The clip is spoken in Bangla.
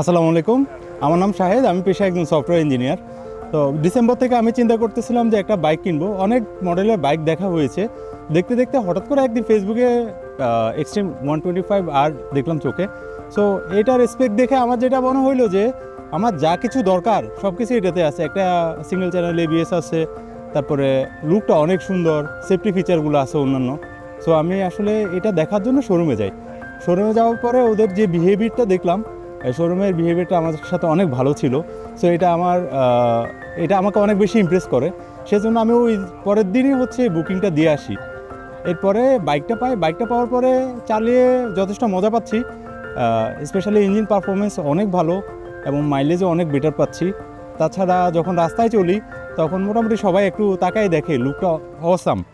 আসসালামু আলাইকুম। আমার নাম শাহেদ, আমি পেশা একজন সফটওয়্যার ইঞ্জিনিয়ার তো ডিসেম্বর থেকে আমি চিন্তা করতেছিলাম যে একটা বাইক কিনবো। অনেক মডেলের বাইক দেখা হয়েছে। দেখতে দেখতে হঠাৎ করে একদিন ফেসবুকে এক্সট্রিম ওয়ান টোয়েন্টি ফাইভ আর দেখলাম চোখে। সো এটার রেসপেক্ট দেখে আমার যেটা মনে হইল যে, আমার যা কিছু দরকার সব কিছু এটাতে আছে। একটা সিঙ্গেল চ্যানেল এবিএস আছে, তারপরে লুকটা অনেক সুন্দর সেফটি ফিচারগুলো আছে অন্যান্য। সো আমি আসলে এটা দেখার জন্য শোরুমে যাই। শোরুমে যাওয়ার পরে ওদের যে বিহেভিয়ারটা দেখলাম শোরুমের বিহেভিয়ারটা আমার সাথে অনেক ভালো ছিল। সো এটা আমার এটা আমাকে অনেক বেশি ইমপ্রেস করে। সেজন্য আমি ওই পরের দিনই হচ্ছে বুকিংটা দিয়ে আসি। এরপরে বাইকটা পাই। বাইকটা পাওয়ার পরে চালিয়ে যথেষ্ট মজা পাচ্ছি। স্পেশালি ইঞ্জিন পারফরমেন্স অনেক ভালো এবং মাইলেজও অনেক বেটার পাচ্ছি। তাছাড়া যখন রাস্তায় চলি, তখন মোটামুটি সবাই একটু তাকাই দেখে। লুকটা অসাম